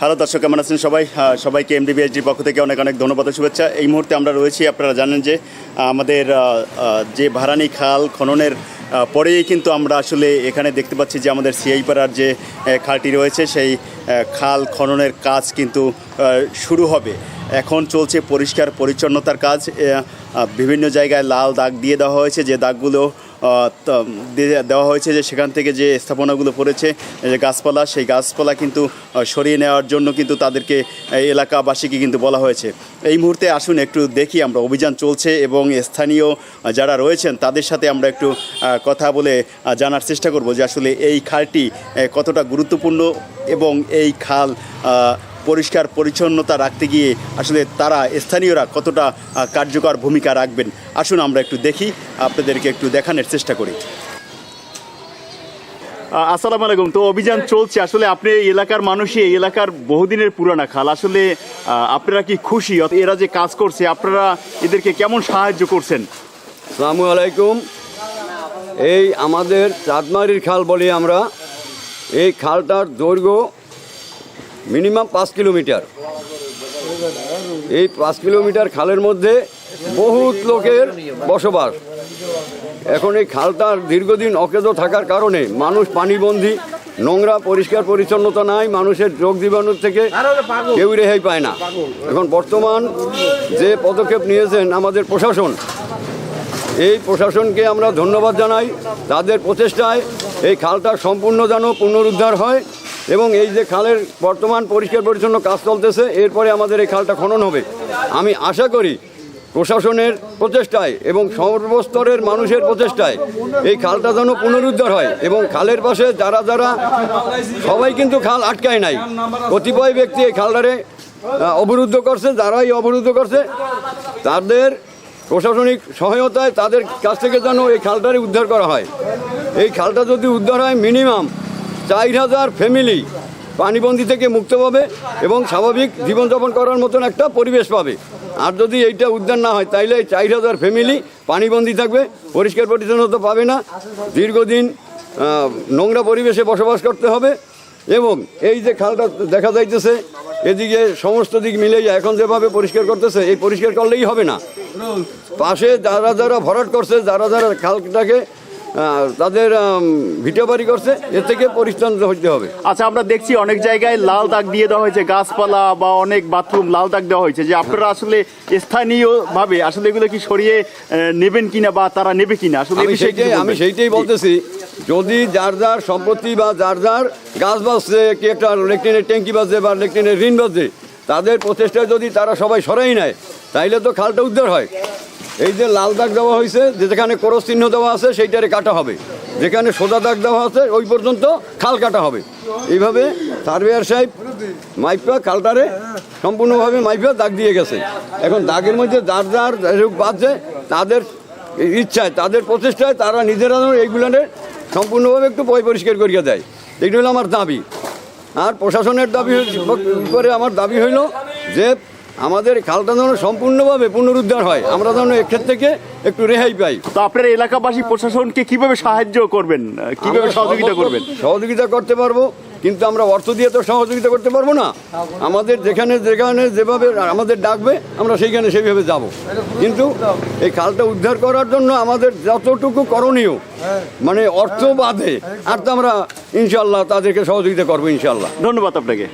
Hello দর্শক, কেমন আছেন সবাই? সবাইকে এমডিবিএসজির পক্ষ থেকে অনেক অনেক ধন্যবাদ শুভেচ্ছা। এই মুহূর্তে আমরা রয়েছি, আপনারা জানেন যে, আমাদের যে ভারানি খাল খননের পরেই কিন্তু আমরা আসলে এখানে দেখতে পাচ্ছি যে আমাদের সিআইপাড়ার যে খালটি রয়েছে, সেই খাল খননের কাজ কিন্তু শুরু হবে। এখন চলছে পরিষ্কার পরিচ্ছন্নতার কাজ। বিভিন্ন জায়গায় লাল দাগ দিয়ে দেওয়া হয়েছে। যে দাগগুলো দেওয়া হয়েছে যে সেখান থেকে যে স্থাপনাগুলো পড়েছে যে গাছপালা, সেই গাছপালা কিন্তু সরিয়ে নেওয়ার জন্য কিন্তু তাদেরকে এলাকাবাসীকে কিন্তু বলা হয়েছে। এই মুহূর্তে আসুন, একটু দেখি আমরা অভিযান চলছে এবং স্থানীয় যারা রয়েছেন, তাদের সাথে আমরা একটু কথা বলে জানার চেষ্টা করব যে আসলে এই খালটি কতটা গুরুত্বপূর্ণ এবং এই খাল পরিষ্কার পরিচ্ছন্নতা রাখতে গিয়ে আসলে তারা স্থানীয়রা কতটা কার্যকর ভূমিকা রাখবেন, আসুন আমরা একটু দেখি, আপনাদেরকে একটু দেখানোর চেষ্টা করি। আসসালামু আলাইকুম। তো অভিযান চলছে, আসলে আপনি এলাকার মানুষই, এই এলাকার বহুদিনের পুরানা খাল। আসলে আপনারা কি খুশি? এরা যে কাজ করছে, আপনারা এদেরকে কেমন সাহায্য করছেন? আসসালামু আলাইকুম। এই আমাদের চাঁদমারির খাল বলি আমরা। এই খালটার দৈর্ঘ্য মিনিমাম পাঁচ কিলোমিটার। এই পাঁচ কিলোমিটার খালের মধ্যে বহুত লোকের বসবাস। এখন এই খালটার দীর্ঘদিন অকেজ থাকার কারণে মানুষ পানিবন্দী, নোংরা, পরিষ্কার, পরিচ্ছন্নতা নাই, মানুষের রোগ জীবাণুর থেকে কেউ রেহাই পায় না। এখন বর্তমান যে পদক্ষেপ নিয়েছেন আমাদের প্রশাসন, এই প্রশাসনকে আমরা ধন্যবাদ জানাই। তাদের প্রচেষ্টায় এই খালটা সম্পূর্ণ যেন পুনরুদ্ধার হয়। এবং এই যে খালের বর্তমান পরিষ্কার পরিচ্ছন্ন কাজ চলতেছে, এরপরে আমাদের এই খালটা খনন হবে। আমি আশা করি প্রশাসনের প্রচেষ্টায় এবং সর্বস্তরের মানুষের প্রচেষ্টায় এই খালটা যেন পুনরুদ্ধার হয় এবং খালের পাশে যারা যারা, সবাই কিন্তু খাল আটকায় নাই। কতিপয় ব্যক্তি এই খালটারে অবরুদ্ধ করছে, যারাই অবরুদ্ধ করছে, তাদের প্রশাসনিক সহায়তায় তাদের কাছ থেকে যেন এই খালটারে উদ্ধার করা হয়। এই খালটা যদি উদ্ধার হয় মিনিমাম চার হাজার ফ্যামিলি পানিবন্দি থেকে মুক্ত পাবে এবং স্বাভাবিক জীবনযাপন করার মতন একটা পরিবেশ পাবে। আর যদি এইটা উদ্ধার না হয়, তাইলে চার হাজার ফ্যামিলি পানিবন্দি থাকবে। পরিষ্কার পরিচ্ছন্নতা পাবে না। দীর্ঘদিন নোংরা পরিবেশে বসবাস করতে হবে এবং এই যে খালটা দেখা যাইতেছে, এদিকে সমস্ত দিক মিলেই এখন যেভাবে পরিষ্কার করতেছে, এই পরিষ্কার করলেই হবে না। পাশে যারা যারা ভরাট করছে, যারা যারা খালটাকে তাদের ভিটে বাড়ি করছে এর থেকে পরিষ্কার হইতে হবে। আচ্ছা আমরা দেখছি অনেক জায়গায় লাল দাগ দিয়ে দেওয়া হয়েছে গাছপালা বা অনেক বাথরুম লাল দাগ দেওয়া হয়েছে। যে আপনারা আসলে স্থানীয়ভাবে আসলে এগুলো কি সরিয়ে নেবেন কিনা বা তারা নেবে কিনা? আসলে আমি সেইটাই আমি সেইটাই বলতেছি। যদি যার যার সম্পত্তি বা যার যার গাছ বাঁচছে কি একটা লেট্রিনের ট্যাঙ্কি বাজছে বা লেট্রিনের ঋণ বাজছে তাদের প্রচেষ্টায় যদি তারা সবাই সরাই নেয় তাইলে তো খালটা উদ্ধার হয়। এই যে লাল দাগ দেওয়া হয়েছে, যে যেখানে করস চিহ্ন দেওয়া আছে, সেইটারে কাটা হবে। যেখানে সোজা দাগ দেওয়া আছে, ওই পর্যন্ত খাল কাটা হবে। এইভাবে সার্ভেয়ার সাহেব মাইপা খালটারে সম্পূর্ণভাবে মাইপা দাগ দিয়ে গেছে। এখন দাগের মধ্যে যার যার বাঁচছে তাদের ইচ্ছায়, তাদের প্রচেষ্টায় তারা নিজেরা এইগুলানের সম্পূর্ণভাবে একটু পয় পরিষ্কার করিয়ে দেয়। এইটা হলো আমার দাবি। আর প্রশাসনের দাবি করে আমার দাবি হইল যে আমাদের খালটা যেন সম্পূর্ণভাবে পুনরুদ্ধার হয় আমরা যেন এক্ষেত্র থেকে একটু রেহাই পাই। তো আপনার এলাকাবাসী প্রশাসনকে কীভাবে সাহায্য করবেন? কীভাবে সহযোগিতা করবেন? সহযোগিতা করতে পারব কিন্তু আমরা অর্থ দিয়ে তো সহযোগিতা করতে পারব না। আমাদের যেখানে যেখানে যেভাবে আমাদের ডাকবে আমরা সেইখানে সেইভাবে যাব। কিন্তু এই খালটা উদ্ধার করার জন্য আমাদের যতটুকু করণীয় মানে অর্থ বাদে আর তো আমরা ইনশাল্লাহ তাদেরকে সহযোগিতা করব ইনশাল্লাহ ধন্যবাদ আপনাকে।